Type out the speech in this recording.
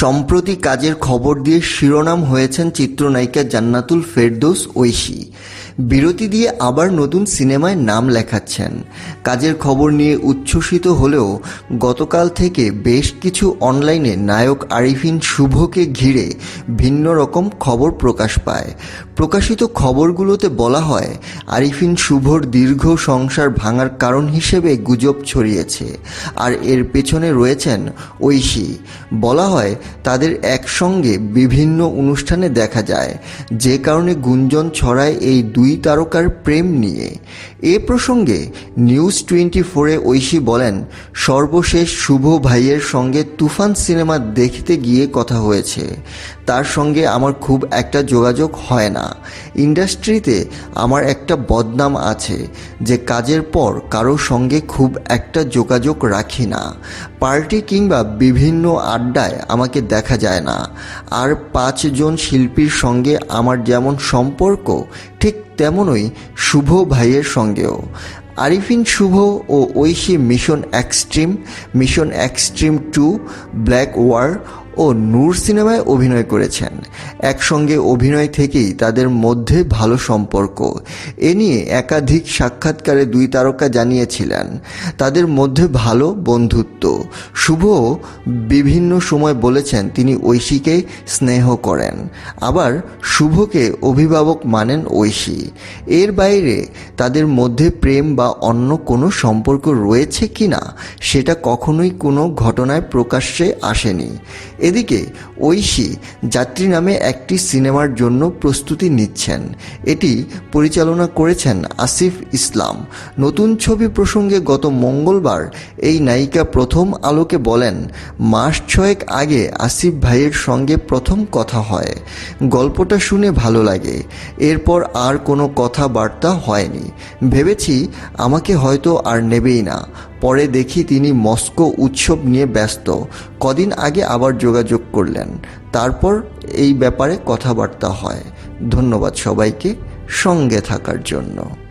সম্প্রতি কাজের খবর দিয়ে শিরোনাম হয়েছেন চিত্রনায়িকা জান্নাতুল ফেরদৌস ঐশী। বিরতি দিয়ে আবার নতুন সিনেমায় নাম লেখাচ্ছেন। কাজের খবর নিয়ে উচ্ছ্বসিত হলেও গতকাল থেকে বেশ কিছু অনলাইনে নায়ক আরিফিন শুভকে ঘিরে ভিন্ন রকম খবর প্রকাশ পায়। প্রকাশিত খবরগুলোতে বলা হয়, আরিফিন শুভর দীর্ঘ সংসার ভাঙার কারণ হিসেবে গুজব ছড়িয়েছে। আর এর পেছনে রয়েছেন ঐশী। বলা হয় তাদের একসঙ্গে বিভিন্ন অনুষ্ঠানে দেখা যায়। যে কারণে গুঞ্জন ছড়ায় এই দুই তারকার প্রেম নিয়ে। এ প্রসঙ্গে নিউজ টোয়েন্টি ফোরে ঐশী বলেন, সর্বশেষ শুভ ভাইয়ের সঙ্গে তুফান সিনেমা দেখতে গিয়ে কথা হয়েছে। তার সঙ্গে আমার খুব একটা যোগাযোগ হয় না। ইন্ডাস্ট্রিতে আমার একটা বদনাম আছে, যে কাজের পর কারও সঙ্গে খুব একটা যোগাযোগ রাখি না। পার্টি কিংবা বিভিন্ন আড্ডায় আমাকে দেখা যায় না। আর পাঁচজন শিল্পীর সঙ্গে আমার যেমন সম্পর্ক, ঠিক তেমনই শুভ ভাইয়ের সঙ্গেও। আরিফিন শুভ ও Oishee mission extreme mission extreme two, black war ও নূর সিনেমায় অভিনয় করেছেন। একসঙ্গে অভিনয় থেকেই তাদের মধ্যে ভালো সম্পর্ক। এ নিয়ে একাধিক সাক্ষাৎকারে দুই তারকা জানিয়েছিলেন, তাদের মধ্যে ভালো বন্ধুত্ব। শুভ বিভিন্ন সময় বলেছেন তিনি ঐশীকে স্নেহ করেন। আবার শুভকে অভিভাবক মানেন ঐশী। এর বাইরে তাদের মধ্যে প্রেম বা অন্য কোনো সম্পর্ক রয়েছে কি না সেটা কখনোই কোনো ঘটনায় প্রকাশ্যে আসেনি। এদিকে ঐশী যাত্রী নামে একটি সিনেমার জন্য প্রস্তুতি নিচ্ছেন। এটি পরিচালনা করেছেন আসিফ ইসলাম। নতুন ছবি প্রসঙ্গে গত মঙ্গলবার এই নায়িকা প্রথম আলোকে বলেন, মাস ছয়েক আগে আসিফ ভাইয়ের সঙ্গে প্রথম কথা হয়। গল্পটা শুনে ভালো লাগে। এরপর আর কোনো কথাবার্তা হয়নি। ভেবেছি আমাকে হয়তো আর নেবেই না। পরে দেখি তিনি মস্কো উৎসব নিয়ে ব্যস্ত। কদিন আগে আবার যোগাযোগ করলেন। তারপর এই ব্যাপারে কথাবার্তা হয়। ধন্যবাদ সবাইকে। সঙ্গে থাকার জন্য।